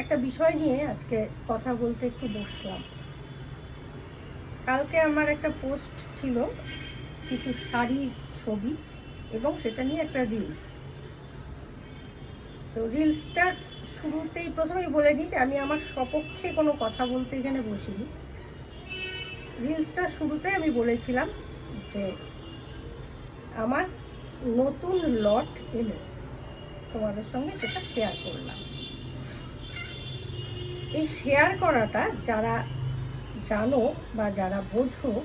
একটা বিষয় নিয়ে আজকে কথা বলতে একটু বসলাম। কালকে আমার একটা পোস্ট ছিল, কিছু শাড়ির ছবি এবং সেটা নিয়ে একটা রিলস তো রিলসটার শুরুতেই প্রথমেই বলে নিই যে আমি আমার সপক্ষে কোনো কথা বলতে এখানে বসিনি। রিলসটার শুরুতে আমি বলেছিলাম যে আমার নতুন লট এলো তোমাদের সঙ্গে সেটা শেয়ার করলাম। এই শেয়ার করাটা যারা জানো বা যারা বোঝো,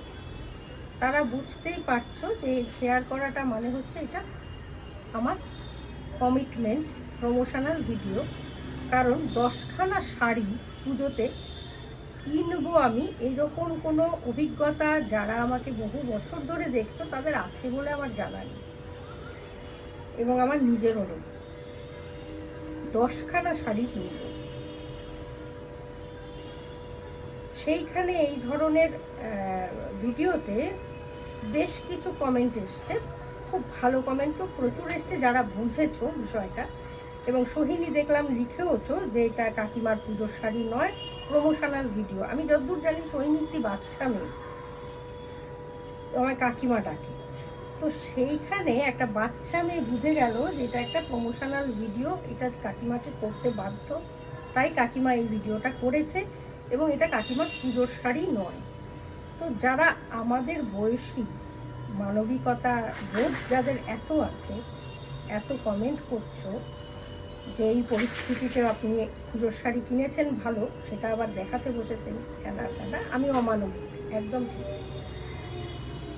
তারা বুঝতেই পারছ যে শেয়ার করাটা মানে হচ্ছে এটা আমার কমিটমেন্ট প্রমোশনাল ভিডিও কারণ দশখানা শাড়ি পুজোতে কিনবো আমি, এরকম কোনো অভিজ্ঞতা যারা আমাকে বহু বছর ধরে দেখছ, তাদের আছে বলে আমার জানা নেই। এবং আমার নিজেরও নেই। দশখানা শাড়ি কিনবো। সেইখানে এই ধরনের ভিডিওতে বেশ কিছু কমেন্ট এসছে। খুব ভালো কমেন্টও প্রচুর এসছে যারা বুঝেছ বিষয়টা। এবং সোহিনী দেখলাম লিখেওছো যে এটা কাকিমার পুজোর শাড়ি নয় প্রমোশনাল ভিডিও আমি যতদূর জানি সোহিনী একটি বাচ্চা মেয়ে। আমার কাকিমা ডাকে। তো সেইখানে একটা বাচ্চা মেয়ে বুঝে গেল যে এটা একটা প্রমোশনাল ভিডিও এটা কাকিমাকে করতে বাধ্য। তাই কাকিমা এই ভিডিওটা করেছে। এবং এটা কাকিমার পুজোর শাড়ি নয়। তো যারা আমাদের বয়সী মানবিকতা বোধ যাদের এত আছে, এত কমেন্ট করছ যে এই পরিস্থিতিতে আপনি পুজোর শাড়ি কিনেছেন ভালো, সেটা আবার দেখাতে বসেছেন খেলা খেলা আমি অমানবিক, একদম ঠিক।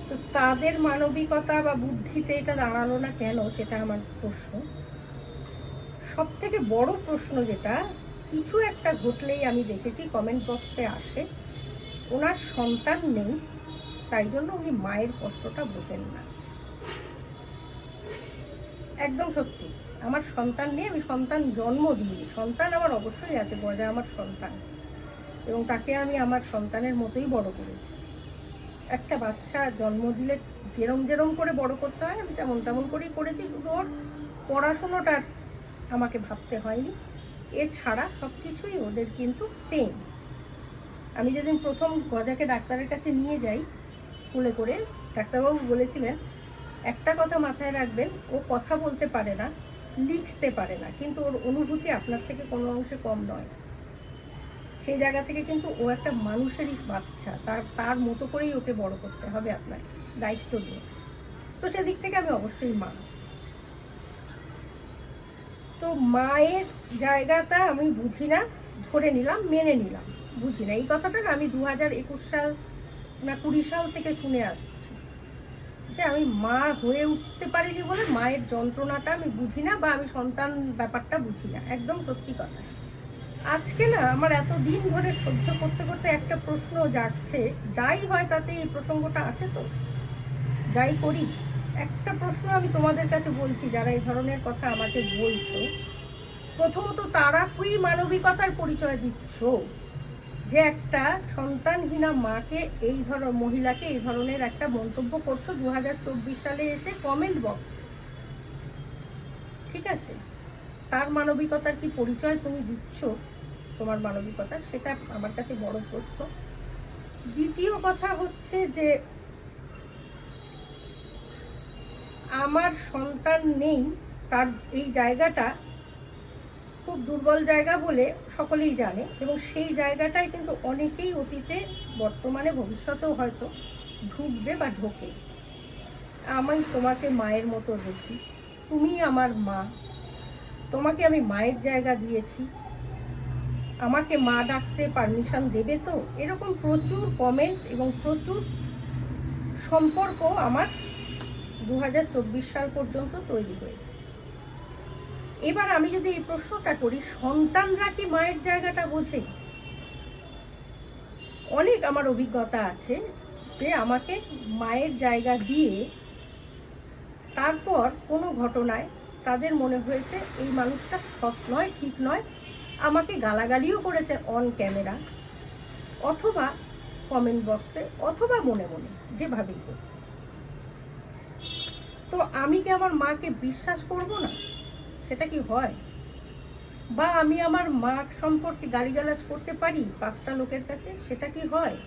তো তাদের মানবিকতা বা বুদ্ধিতে এটা দাঁড়াল না কেন, সেটা আমার প্রশ্ন। সব থেকে বড় প্রশ্ন যেটা কিছু একটা ঘটলেই আমি দেখেছি কমেন্ট বক্সে আসে, ওনার সন্তান নেই, তাই জন্য উনি মায়ের কষ্টটা বোঝেন না। একদম সত্যি, আমার সন্তান নেই, আমি সন্তান জন্ম দিইনি, সন্তান আমার অবশ্যই আছে, গজা আমার সন্তান। এবং তাকে আমি আমার সন্তানের মতোই বড় করেছি। একটা বাচ্চা জন্ম দিলে যেরম যেরম করে বড় করতে হয়, আমি তেমন তেমন করেই করেছি, শুধু ওর পড়াশুনোটার আমাকে ভাবতে হয়নি। এছাড়া সব কিছুই ওদের কিন্তু সেম আমি যেদিন প্রথম গজাকে ডাক্তারের কাছে নিয়ে যাই, কুলে করে ডাক্তারবাবু বলেছিলেন, একটা কথা মাথায় রাখবেন, ও কথা বলতে পারে না, লিখতে পারে না, কিন্তু ওর অনুভূতি আপনার থেকে কোনো অংশে কম নয়। সেই জায়গা থেকে কিন্তু ও একটা মানুষেরই বাচ্চা, তার তার মতো করেই ওকে বড় করতে হবে আপনাকে, দায়িত্ব দিয়ে তো সেদিক থেকে আমি অবশ্যই মা। তো মায়ের জায়গাটা আমি বুঝি না, ধরে নিলাম, মেনে নিলাম। বুঝি না। এই কথাটা না আমি দু হাজার একুশ সাল না কুড়ি সাল থেকে শুনে আসছি। যে আমি মা হয়ে উঠতে পারিনি বলে মায়ের যন্ত্রণাটা আমি বুঝি না বা আমি সন্তান ব্যাপারটা বুঝি না। একদম সত্যি কথা। আজকে না আমার এত দিন ধরে সহ্য করতে করতে একটা প্রশ্ন জাগছে, যাই হয় তাতে এই প্রসঙ্গটা আসে তো? যাই করি। একটা প্রশ্ন আমি তোমাদের কাছে বলছি, যারা এই ধরনের কথা আমাকে বলছো। প্রথমত, তারা কুই মানবিকতার পরিচয় দিচ্ছ? যে একটা সন্তানহীনা মাকে এই ধর, মহিলাকে এই ধরনের একটা মন্তব্য করছ দু হাজার চব্বিশ সালে এসে কমেন্ট বক্স ঠিক আছে? তার মানবিকতার কি পরিচয় তুমি দিচ্ছ? তোমার মানবিকতা, সেটা আমার কাছে বড় প্রশ্ন। দ্বিতীয় কথা হচ্ছে যে আমার সন্তান নেই, তার এই জায়গাটা খুব দুর্বল জায়গা বলে সকলেই জানে এবং সেই জায়গাটায় কিন্তু অনেকেই অতীতে, বর্তমানে, ভবিষ্যতেও হয়তো ঢুকবে বা ঢোকে। আমি তোমাকে মায়ের মতো দেখি, তুমি আমার মা। তোমাকে আমি মায়ের জায়গা দিয়েছি। আমাকে মা ডাকতে পারমিশন দেবে তো? এরকম প্রচুর কমেন্ট এবং প্রচুর সম্পর্ক আমার দু হাজার চব্বিশ সাল পর্যন্ত তৈরি হয়েছে। এবার আমি যদি এই প্রশ্নটা করি, সন্তানরা কি মায়ের জায়গাটা বোঝে? অনেক আমার অভিজ্ঞতা আছে যে আমাকে মায়ের জায়গা দিয়ে তারপর কোনো ঘটনায় তাদের মনে হয়েছে, এই মানুষটা সৎ নয়, ঠিক নয়, আমাকে গালাগালিও করেছে অন ক্যামেরা অথবা কমেন্ট বক্সে অথবা মনে মনে, যেভাবেই হোক। তো আমি কি আমার মাকে বিশ্বাস করব না? সেটা কি হয়? বা আমি আমার মা সম্পর্কে গালিগালাজ করতে পারি পাঁচটা লোকের কাছে? সেটা কি হয়?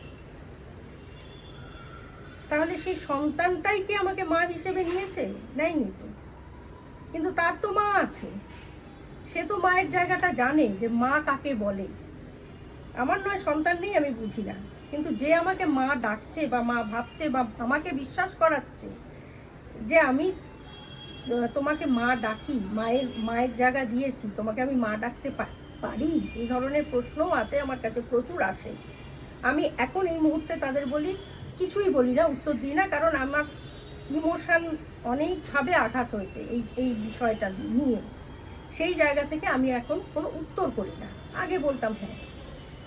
তাহলে সেই সন্তানটাই কি আমাকে মা হিসেবে নিয়েছে? নেয়নি তো। কিন্তু তার তো মা আছে। সে তো মায়ের জায়গাটা জানে যে মা কাকে বলে। আমার নয়, সন্তান নেই আমি বুঝি না। কিন্তু যে আমাকে মা ডাকছে বা মা ভাবছে বা আমাকে বিশ্বাস করাচ্ছে যে আমি তোমাকে মা ডাকি, মায়ের মায়ের জায়গা দিয়েছি, তোমাকে আমি মা ডাকতে পারি? এই ধরনের প্রশ্নও আছে, আমার কাছে প্রচুর আসে। আমি এখন এই মুহূর্তে তাদের বলি, কিছুই বলি না, উত্তর দিই না, কারণ আমার ইমোশান অনেকভাবে আঘাত হয়েছে এই এই বিষয়টা নিয়ে। সেই জায়গা থেকে আমি এখন কোনো উত্তর করি না। আগে বলতাম হ্যাঁ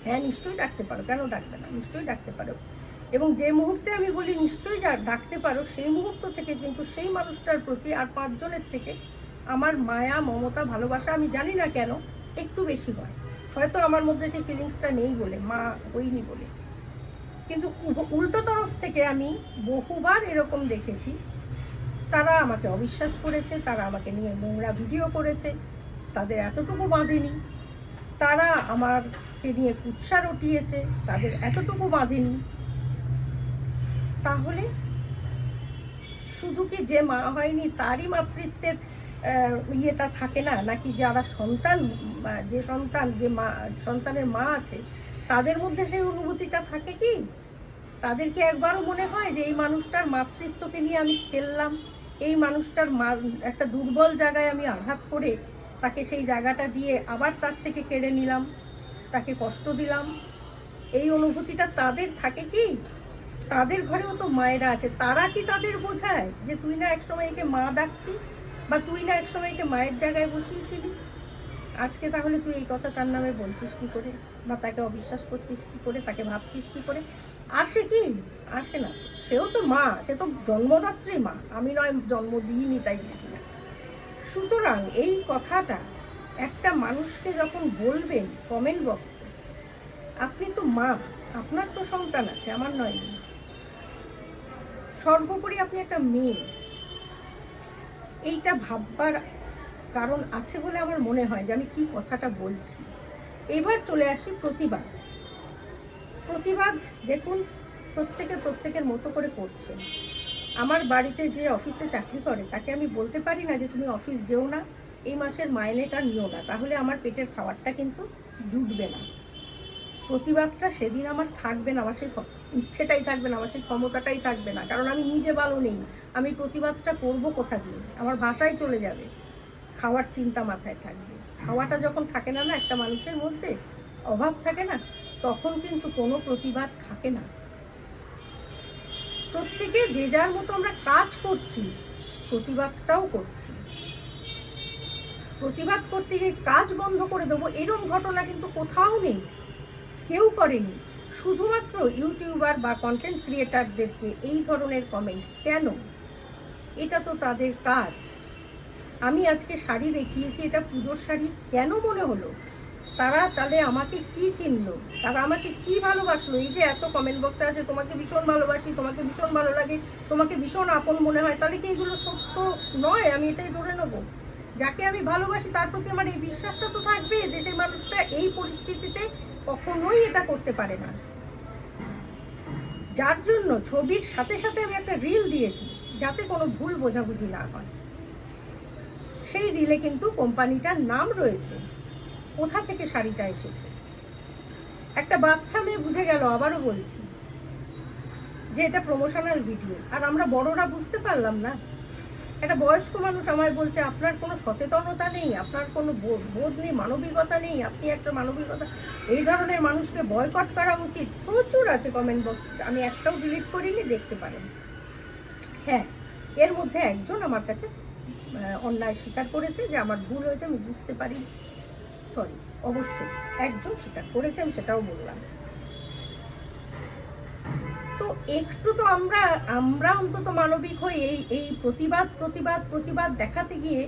হ্যাঁ নিশ্চয়ই ডাকতে পারো। কেন ডাকবে না? নিশ্চয়ই ডাকতে পারো। এবং যে মুহূর্তে আমি বলি নিশ্চয়ই যা ডাকতে পারো, সেই মুহূর্ত থেকে কিন্তু সেই মানুষটার প্রতি আর পাঁচজনের থেকে আমার মায়া, মমতা, ভালোবাসা আমি জানি না কেন একটু বেশি হয়। হয়তো আমার মধ্যে সেই ফিলিংসটা নেই বলে, মা হইনি বলে। কিন্তু উল্টো তরফ থেকে আমি বহুবার এরকম দেখেছি। তারা আমাকে অবিশ্বাস করেছে, তারা আমাকে নিয়ে নোংরা ভিডিও করেছে, তাদের এতটুকু বাঁধেনি। তারা আমারকে নিয়ে কুৎসা রটিয়েছে, তাদের এতটুকু বাঁধেনি। তাহলে শুধু কি যে মা হয়নি, তারই মাতৃত্বের ইয়েটা থাকে না? নাকি যারা সন্তান যে সন্তান, যে মা, সন্তানের মা আছে, তাদের মধ্যে সেই অনুভূতিটা থাকে কি? তাদেরকে একবারও মনে হয় যে এই মানুষটার মাতৃত্বকে নিয়ে আমি খেললাম, এই মানুষটার একটা দুর্বল জায়গায় আমি আঘাত করে তাকে সেই জায়গাটা দিয়ে আবার তার থেকে কেড়ে নিলাম, তাকে কষ্ট দিলাম? এই অনুভূতিটা তাদের থাকে কি? তাদের ঘরেও তো মায়েরা আছে। তারা কি তাদের বোঝায় যে তুই না একসময় একে মা ডাকতি বা তুই না একসময় একে মায়ের জায়গায় বসিয়েছিলি? আজকে তাহলে তুই এই কথা তার নামে বলছিস কি করে? বা তাকে অবিশ্বাস করছিস কি করে? তাকে ভাবছিস কি করে? আসে কি? আসে না। সেও তো মা, সে তো জন্মদাত্রী মা। আমি নয়, জন্ম দিইনি তাই বুঝি না। সুতরাং এই কথাটা একটা মানুষকে যখন বলবেন কমেন্ট বক্সে আপনি তো মা, আপনার তো সন্তান আছে, আমার নয়। সর্বোপরি আপনি একটা মেয়ে। এইটা ভাববার কারণ আছে বলে আমার মনে হয় যে আমি কি কথাটা বলছি। এবার চলে আসি প্রতিবাদ। প্রতিবাদ দেখুন, প্রত্যেকে প্রত্যেকের মতো করে করছে। আমার বাড়িতে যে অফিসে চাকরি করে, তাকে আমি বলতে পারি না যে তুমি অফিস যেও না, এই মাসের মাইনেটা নিও না। তাহলে আমার পেটের খাবারটা কিন্তু জুটবে না। প্রতিবাদটা সেদিন আমার থাকবে না, আমার সেই ইচ্ছেটাই থাকবে না, আমার সেই ক্ষমতাটাই থাকবে না। কারণ আমি নিজে ভালো নেই, আমি প্রতিবাদটা করব কোথা দিয়ে? আমার ভাষায় চলে যাবে, খাওয়ার চিন্তা মাথায় থাকবে। খাওয়াটা যখন থাকে না না, একটা মানুষের মধ্যে অভাব থাকে না, তখন কিন্তু কোনো প্রতিবাদ থাকে না। প্রত্যেকে যে যার মতো আমরা কাজ করছি, প্রতিবাদটাও করছি। প্রতিবাদ করতে গিয়ে কাজ বন্ধ করে দেবো, এরম ঘটনা কিন্তু কোথাও নেই, কেউ করেনি। শুধুমাত্র ইউটিউবার বা কন্টেন্ট ক্রিয়েটারদেরকে এই ধরনের কমেন্ট কেন? এটা তো তাদের কাজ। আমি আজকে শাড়ি দেখিয়েছি, এটা পুজোর শাড়ি কেন মনে হলো? তারা তাহলে আমাকে কি চিনলো? তারা আমাকে কি ভালোবাসলো? এই যে এত কমেন্ট বক্সে আছে, তোমাকে ভীষণ ভালোবাসি, তোমাকে ভীষণ ভালো লাগে, তোমাকে ভীষণ আপন মনে হয়, তাহলে কি এগুলো সত্য নয়? আমি এটাই ধরে নেব। যাকে আমি ভালোবাসি, তার প্রতি আমার এই বিশ্বাসটা তো থাকবে যে সেই মানুষটা এই পরিস্থিতিতে কখনোই এটা করতে পারে না। যার জন্য ছবির সাথে সাথে আমি একটা রিল দিয়েছি, যাতে কোনো ভুল বোঝাবুঝি না হয়। সেই রিলে কিন্তু কোম্পানিটার নাম রয়েছে, কোথা থেকে শাড়িটা এসেছে। একটা বাচ্চা মেয়ে বুঝে গেল, আবারও বলছি, যে এটা প্রমোশনাল ভিডিও আর আমরা বড়রা বুঝতে পারলাম না একটা বয়স্ক মানুষ আমায় বলছে, আপনার কোনো সচেতনতা নেই? আপনার কোনো বোধ নেই, মানবিকতা নেই? আপনি একটা মানবিকতা এই ধরনের মানুষকে বয়কট করা উচিত। প্রচুর আছে কমেন্ট বক্স আমি একটাও ডিলিট করিনি, দেখতে পারেন। হ্যাঁ এর মধ্যে একজন আমার কাছে অন্যায় স্বীকার করেছে যে আমার ভুল হয়েছে, আমি বুঝতে পারি সরি অবশ্যই একজন স্বীকার করেছে, আমি সেটাও বললাম। একটু তো আমরা আমরা অন্তত মানবিক হই এই এই প্রতিবাদ প্রতিবাদ প্রতিবাদ দেখাতে গিয়ে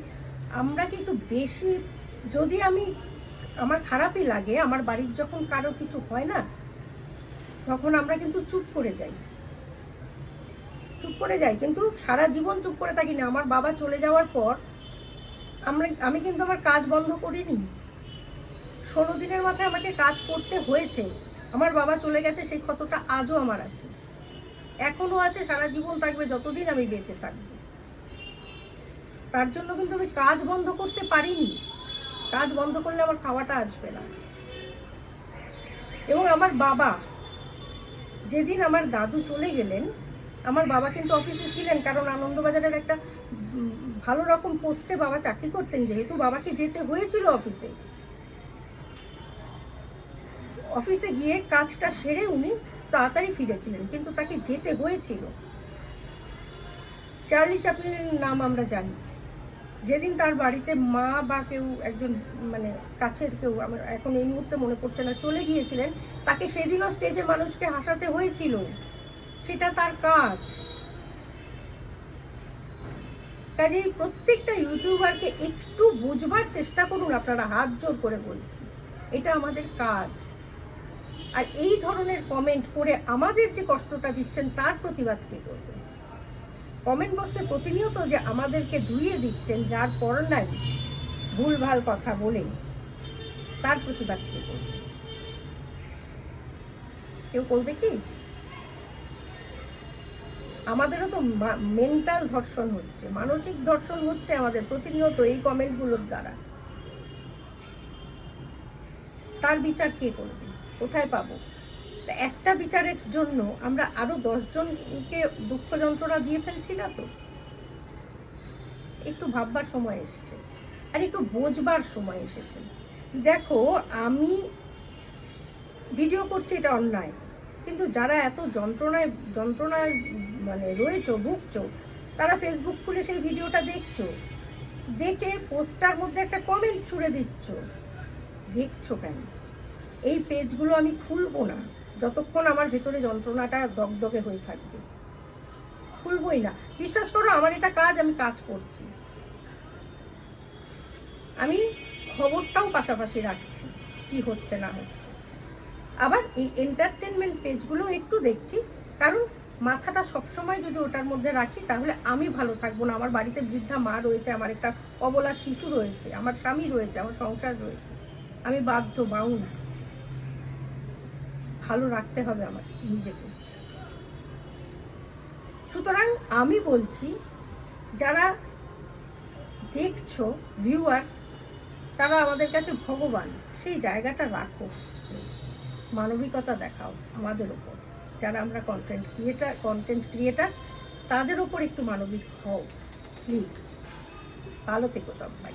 আমরা কিন্তু বেশি, যদি আমি আমার খারাপই লাগে, আমার বাড়ির যখন কারও কিছু হয় না, তখন আমরা কিন্তু চুপ করে যাই। চুপ করে যাই, কিন্তু সারা জীবন চুপ করে থাকি না। আমার বাবা চলে যাওয়ার পর আমরা, আমি কিন্তু আমার কাজ বন্ধ করিনি। ষোলো দিনের মাথায় আমাকে কাজ করতে হয়েছে। আমার বাবা চলে গেছে, সেই ক্ষতটা আজও আমার আছে। এখনও আছে, সারা জীবন থাকবে, যতদিন আমি বেঁচে থাকব। তার জন্য কিন্তু আমি কাজ বন্ধ করতে পারিনি। কাজ বন্ধ করলে আমার খাওয়াটা আসবে না। এবং আমার বাবা, যেদিন আমার দাদু চলে গেলেন, আমার বাবা কিন্তু অফিসে ছিলেন, কারণ আনন্দবাজারের একটা ভালো রকম পোস্টে বাবা চাকরি করতেন, যেহেতু বাবাকে যেতে হয়েছিল অফিসে। অফিসে গিয়ে কাজটা সেরে উনি তাড়াতাড়ি ফিরেছিলেন, কিন্তু তাকে যেতে হয়েছিল। চার্লি চ্যাপলিনের নাম আমরা জানি। যেদিন তার বাড়িতে মা বা কেউ একজন মানে কাছের কেউ, আমার এখন এই মুহূর্তে মনে পড়ছে না, চলে গিয়েছিলেন, তাকে সেদিনও স্টেজে মানুষকে হাসাতে হয়েছিল। সেটা তার কাজ। কাজেই প্রত্যেকটা ইউটিউবারকে একটু বুঝবার চেষ্টা করুন, আপনারা হাত জোর করে বলছি। এটা আমাদের কাজ। আর এই ধরনের কমেন্ট করে আমাদের যে কষ্টটা দিচ্ছেন, তার প্রতিবাদ কে করবে? কমেন্ট বক্সে প্রতিনিয়ত যে আমাদেরকে ধুইয়ে দিচ্ছেন, যার পর নাই ভুলভাল কথা বলে, তার প্রতিবাদ কে করবে? কেউ করবে কি? আমাদেরও তো মেন্টাল ধর্ষণ হচ্ছে, মানসিক ধর্ষণ হচ্ছে আমাদের প্রতিনিয়ত এই কমেন্টগুলোর দ্বারা। তার বিচার কে করবে? কোথায় পাবো? একটা বিচারের জন্য আমরা আরও দশজনকে দুঃখ যন্ত্রণা দিয়ে ফেলছি না তো? একটু ভাববার সময় এসেছে। আর একটু বোঝবার সময় এসেছে। দেখো, আমি ভিডিও করছি এটা অন্যায় কিন্তু যারা এত যন্ত্রণায় যন্ত্রণায় মানে রয়েছো, ভুগছো, তারা ফেসবুক খুলে সেই ভিডিওটা দেখছ। দেখে পোস্টার মধ্যে একটা কমেন্ট ছুড়ে দিচ্ছ। দেখছ কেন? এই পেজগুলো আমি খুলবো না। যতক্ষণ আমার ভেতরে যন্ত্রণাটা দগদগে হয়ে থাকবে। খুলবই না। বিশ্বাস করো, আমার এটা কাজ, আমি কাজ করছি। আমি খবরটাও পাশাপাশি রাখছি, কি হচ্ছে, না হচ্ছে। আবার এই এন্টারটেনমেন্ট পেজগুলো একটু দেখছি, কারণ মাথাটা সবসময় যদি ওটার মধ্যে রাখি, তাহলে আমি ভালো থাকব না। আমার বাড়িতে বৃদ্ধা মা রয়েছে, আমার একটা অবলা শিশু রয়েছে, আমার স্বামী রয়েছে, আমার সংসার রয়েছে। আমি বাধ্য, বাউন্ড। ভালো রাখতে হবে আমার নিজেকে। সুতরাং আমি বলছি, যারা দেখছ ভিউয়ার্স তারা আমাদের কাছে ভগবান, সেই জায়গাটা রাখো। মানবিকতা দেখাও আমাদের ওপর যারা আমরা কন্টেন্ট ক্রিয়েটার কন্টেন্ট ক্রিয়েটার তাদের ওপর একটু মানবিক হও প্লিজ ভালো থেকো সবাই।